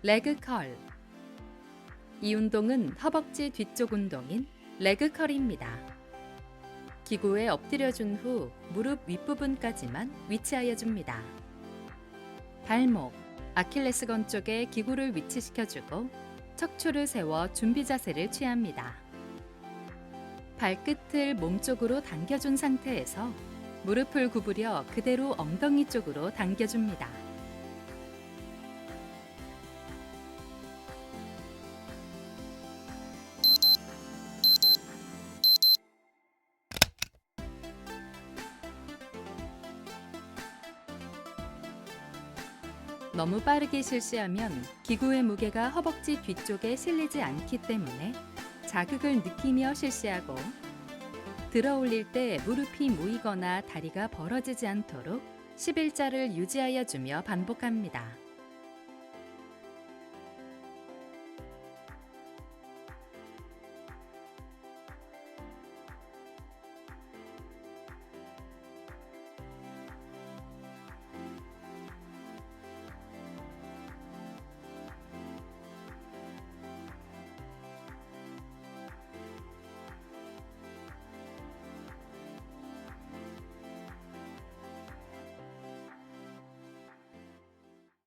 레그 컬. 이 운동은 허벅지 뒤쪽 운동인 레그 컬입니다. 기구에 엎드려준 후 무릎 윗부분까지만 위치하여 줍니다. 발목, 아킬레스건 쪽에 기구를 위치시켜주고 척추를 세워 준비 자세를 취합니다. 발끝을 몸쪽으로 당겨준 상태에서 무릎을 구부려 그대로 엉덩이 쪽으로 당겨줍니다. 너무 빠르게 실시하면 기구의 무게가 허벅지 뒤쪽에 실리지 않기 때문에 자극을 느끼며 실시하고 들어 올릴 때 무릎이 모이거나 다리가 벌어지지 않도록 11자를 유지하여 주며 반복합니다.